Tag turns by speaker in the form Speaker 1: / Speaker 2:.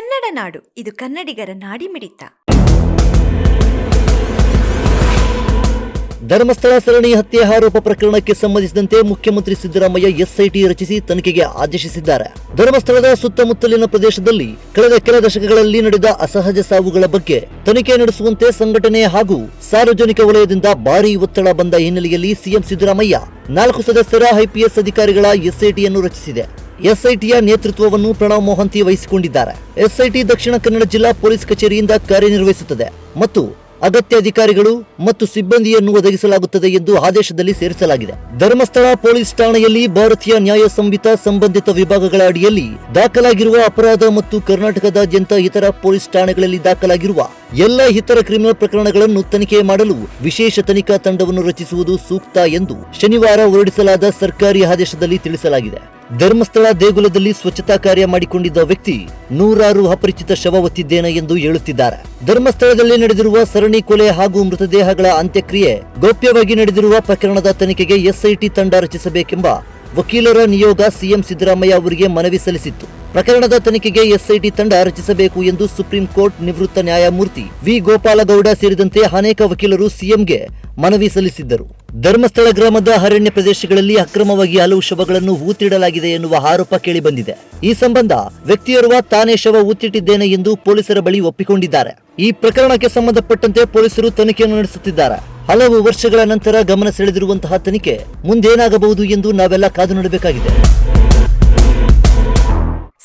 Speaker 1: ಕನ್ನಡ ನಾಡು. ಇದು ಕನ್ನಡಿಗರ ನಾಡಿಮಿಡಿತ
Speaker 2: ಧರ್ಮಸ್ಥಳ ಸರಣಿ ಹತ್ಯೆ ಆರೋಪ ಪ್ರಕರಣಕ್ಕೆ ಸಂಬಂಧಿಸಿದಂತೆ ಮುಖ್ಯಮಂತ್ರಿ ಸಿದ್ದರಾಮಯ್ಯ ಎಸ್ಐಟಿ ರಚಿಸಿ ತನಿಖೆಗೆ ಆದೇಶಿಸಿದ್ದಾರೆ. ಧರ್ಮಸ್ಥಳದ ಸುತ್ತಮುತ್ತಲಿನ ಪ್ರದೇಶದಲ್ಲಿ ಕಳೆದ ಕೆಲ ದಶಕಗಳಲ್ಲಿ ನಡೆದ ಅಸಹಜ ಸಾವುಗಳ ಬಗ್ಗೆ ತನಿಖೆ ನಡೆಸುವಂತೆ ಸಂಘಟನೆ ಹಾಗೂ ಸಾರ್ವಜನಿಕ ವಲಯದಿಂದ ಭಾರೀ ಒತ್ತಡ ಬಂದ ಹಿನ್ನೆಲೆಯಲ್ಲಿ ಸಿಎಂ ಸಿದ್ದರಾಮಯ್ಯ ನಾಲ್ಕು ಸದಸ್ಯರ ಐಪಿಎಸ್ ಅಧಿಕಾರಿಗಳ ಎಸ್ಐಟಿಯನ್ನು ರಚಿಸಿದೆ. ಎಸ್ಐಟಿಯ ನೇತೃತ್ವವನ್ನು ಪ್ರಣವ್ ಮೊಹಂತಿ ವಹಿಸಿಕೊಂಡಿದ್ದಾರೆ. ಎಸ್ಐಟಿ ದಕ್ಷಿಣ ಕನ್ನಡ ಜಿಲ್ಲಾ ಪೊಲೀಸ್ ಕಚೇರಿಯಿಂದ ಕಾರ್ಯನಿರ್ವಹಿಸುತ್ತದೆ ಮತ್ತು ಅಗತ್ಯ ಅಧಿಕಾರಿಗಳು ಮತ್ತು ಸಿಬ್ಬಂದಿಯನ್ನು ಒದಗಿಸಲಾಗುತ್ತದೆ ಎಂದು ಆದೇಶದಲ್ಲಿ ಸೇರಿಸಲಾಗಿದೆ. ಧರ್ಮಸ್ಥಳ ಪೊಲೀಸ್ ಠಾಣೆಯಲ್ಲಿ ಭಾರತೀಯ ನ್ಯಾಯ ಸಂಹಿತ ಸಂಬಂಧಿತ ವಿಭಾಗಗಳ ಅಡಿಯಲ್ಲಿ ದಾಖಲಾಗಿರುವ ಅಪರಾಧ ಮತ್ತು ಕರ್ನಾಟಕದಾದ್ಯಂತ ಇತರ ಪೊಲೀಸ್ ಠಾಣೆಗಳಲ್ಲಿ ದಾಖಲಾಗಿರುವ ಎಲ್ಲ ಇತರ ಕ್ರಿಮಿನಲ್ ಪ್ರಕರಣಗಳನ್ನು ತನಿಖೆ ಮಾಡಲು ವಿಶೇಷ ತನಿಖಾ ತಂಡವನ್ನು ರಚಿಸುವುದು ಸೂಕ್ತ ಎಂದು ಶನಿವಾರ ಹೊರಡಿಸಲಾದ ಸರ್ಕಾರಿ ಆದೇಶದಲ್ಲಿ ತಿಳಿಸಲಾಗಿದೆ. ಧರ್ಮಸ್ಥಳ ದೇಗುಲದಲ್ಲಿ ಸ್ವಚ್ಛತಾ ಕಾರ್ಯ ಮಾಡಿಕೊಂಡಿದ್ದ ವ್ಯಕ್ತಿ ನೂರಾರು ಅಪರಿಚಿತ ಶವ ಹೊತ್ತಿದ್ದೇನೆ ಎಂದು ಹೇಳುತ್ತಿದ್ದಾರೆ. ಧರ್ಮಸ್ಥಳದಲ್ಲಿ ನಡೆದಿರುವ ಸರಣಿ ಕೊಲೆ ಹಾಗೂ ಮೃತದೇಹಗಳ ಅಂತ್ಯಕ್ರಿಯೆ ಗೌಪ್ಯವಾಗಿ ನಡೆದಿರುವ ಪ್ರಕರಣದ ತನಿಖೆಗೆ ಎಸ್ಐಟಿ ತಂಡ ರಚಿಸಬೇಕೆಂಬ ವಕೀಲರ ನಿಯೋಗ ಸಿಎಂ ಸಿದ್ದರಾಮಯ್ಯ ಅವರಿಗೆ ಮನವಿ ಸಲ್ಲಿಸಿತ್ತು. ಪ್ರಕರಣದ ತನಿಖೆಗೆ ಎಸ್ಐಟಿ ತಂಡ ರಚಿಸಬೇಕು ಎಂದು ಸುಪ್ರೀಂ ಕೋರ್ಟ್ ನಿವೃತ್ತ ನ್ಯಾಯಮೂರ್ತಿ ವಿ. ಗೋಪಾಲಗೌಡ ಸೇರಿದಂತೆ ಅನೇಕ ವಕೀಲರು ಸಿಎಂಗೆ ಮನವಿ ಸಲ್ಲಿಸಿದ್ದರು. ಧರ್ಮಸ್ಥಳ ಗ್ರಾಮದ ಅರಣ್ಯ ಪ್ರದೇಶಗಳಲ್ಲಿ ಅಕ್ರಮವಾಗಿ ಹಲವು ಶವಗಳನ್ನು ಹೂತಿಡಲಾಗಿದೆ ಎನ್ನುವ ಆರೋಪ ಕೇಳಿಬಂದಿದೆ. ಈ ಸಂಬಂಧ ವ್ಯಕ್ತಿಯೋರ್ವ ತಾನೇ ಶವ ಹೂತಿಟ್ಟಿದ್ದೇನೆ ಎಂದು ಪೊಲೀಸರ ಬಳಿ ಒಪ್ಪಿಕೊಂಡಿದ್ದಾರೆ. ಈ ಪ್ರಕರಣಕ್ಕೆ ಸಂಬಂಧಪಟ್ಟಂತೆ ಪೊಲೀಸರು ತನಿಖೆಯನ್ನು ನಡೆಸುತ್ತಿದ್ದಾರೆ. ಹಲವು ವರ್ಷಗಳ ನಂತರ ಗಮನ ಸೆಳೆದಿರುವಂತಹ ತನಿಖೆ ಮುಂದೇನಾಗಬಹುದು ಎಂದು ನಾವೆಲ್ಲ ಕಾದು ನೋಡಬೇಕಾಗಿದೆ.